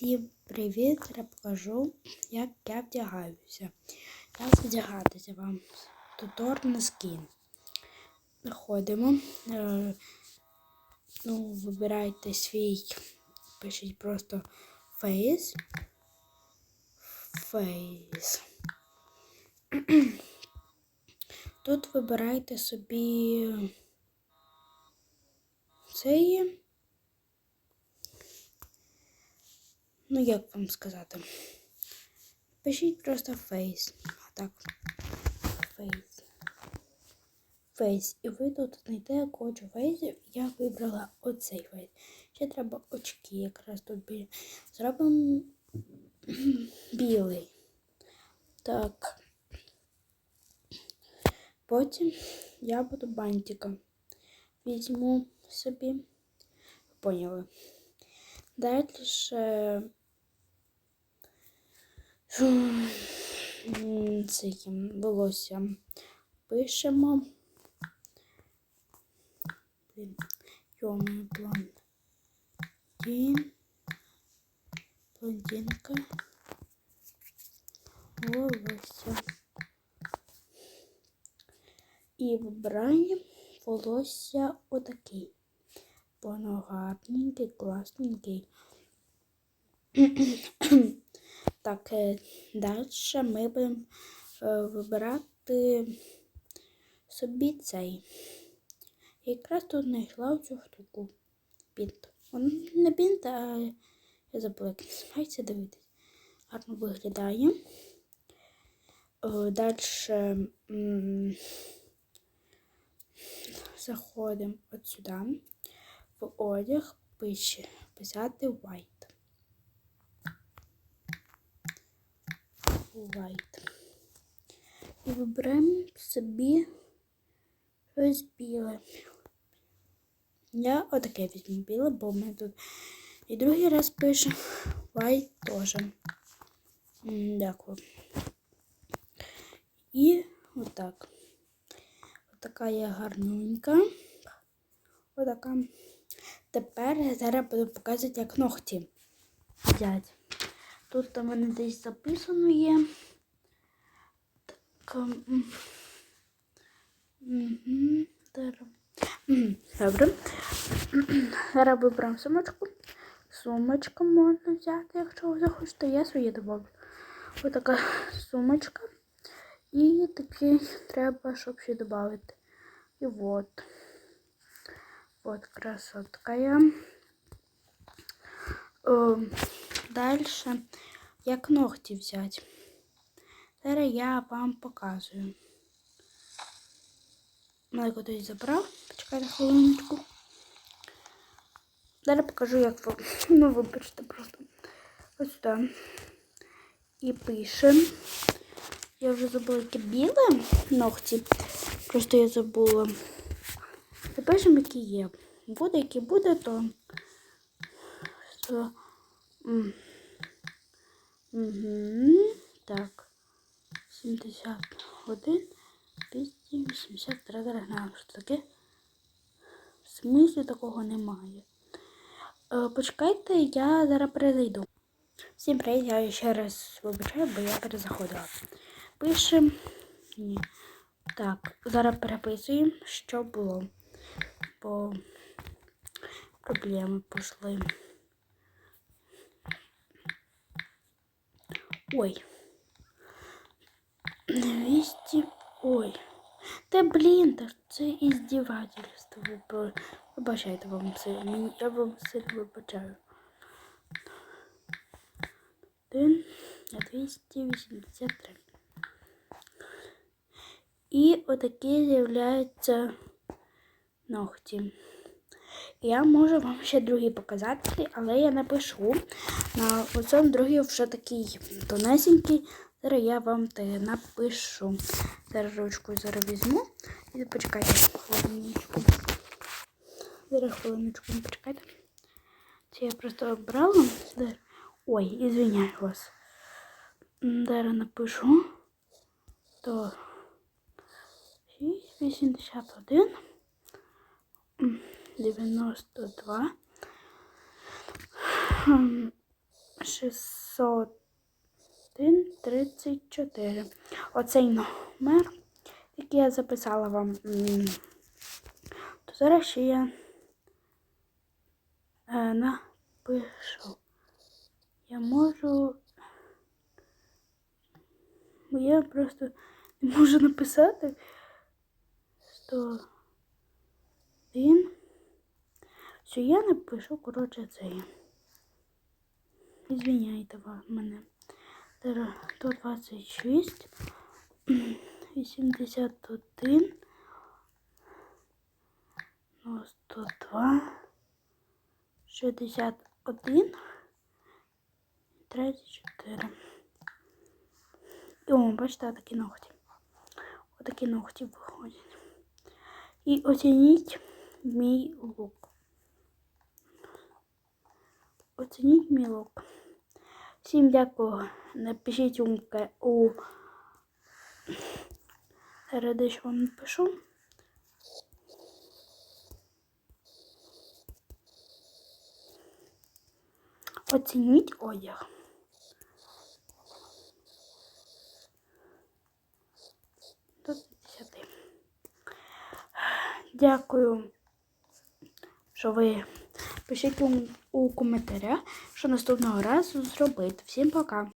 Всім привіт! Я покажу, як я вдягаюся. Як вдягатися вам. Тутор на скін. Заходимо. Е, ну, вибирайте свій, пишіть просто face. Face. Тут вибирайте собі цей. Ну, як вам сказати? Пишіть просто фейс. А Так. Фейс. Фейс. І ви тут знайдете кучу фейсів. Я вибрала оцей фейс. Ще треба очки якраз тут біля. Зробимо білий. Так. Потім я буду бантика. Візьму собі. Поняли. Далі цим волоссям пишемо. Блін, йомий блондин, блондинка, волосся. І вибираємо волосся отакий. Воно гарненький, класненький. Так, далі ми будемо е, вибирати собі цей. Якраз тут знайшла цю штуку. Бінт. Он не бінт, а я забула, називається, дивитись. Гарно виглядає. Далі заходимо от сюди, в одяг пише писати white. White. І виберемо собі щось біле. Я отаке візьму біле, бо ми тут і другий раз пише White теж. Дякую. І отак. Отака є гарненька. Отака. Тепер я зараз буду показувати, як ногті їдять. Тут у мене десь записано є. Так. Угу. Добре. Зараз виберемо сумочку. Сумочку можна взяти, якщо ви захочете. Я своє добавлю. Ось така сумочка. І такий треба, щоб ще додати. І от. Вот красотка я. Далі, як ногті взяти. Зараз я вам показую. Мене кудись забрав. Почекайте хвилиночку. Зараз покажу, як ви. Ну, вибачте просто. Ось сюди. І пишемо. Я вже забула, які біле ногті. Просто я забула. І пишемо, які є. Буде, які буде, то. Так. 71, 283 грами. Що таке? В смислі такого немає. Е, почекайте, я зараз перезайду. Всім привіт, я ще раз вибачаю, бо я перезаходила. Пишемо. Ні. Так, зараз переписуємо, що було. Бо проблеми пішли. Ой. 200. Ой. Та блін, та це іздівательство. Вибачайте вам це. Я вам це вибачаю. Один, 283. І отакі з'являються ногті. Я можу вам ще другий показати, але я напишу. На цьому другий вже такий тонесенький. Зараз я вам те напишу. Зараз ручку зараз візьму. І почекайте хвилиночку. Зараз хвилиночку почекайте. Це я просто обрала. Ой, ізвиняю вас. Зараз напишу. То 681. 92 601 34. Оцей номер, який я записала вам. То зараз ще я е, напишу. Я можу. Бо я просто не можу написати. 101. Все, я напишу, коротше, цей. Извиняйте вас мене. 126, 81, ну, 102, 61, 34. І о, бачите, такі ногті. Отакі ногті виходять. І оцініть мій лук. Оцініть мій лук. Всім дякую. Напишіть у, у... Зараз вам напишу. Оцініть одяг. До 50. Дякую, що ви пишіть у, у коментарях, що наступного разу зробити. Всім пока!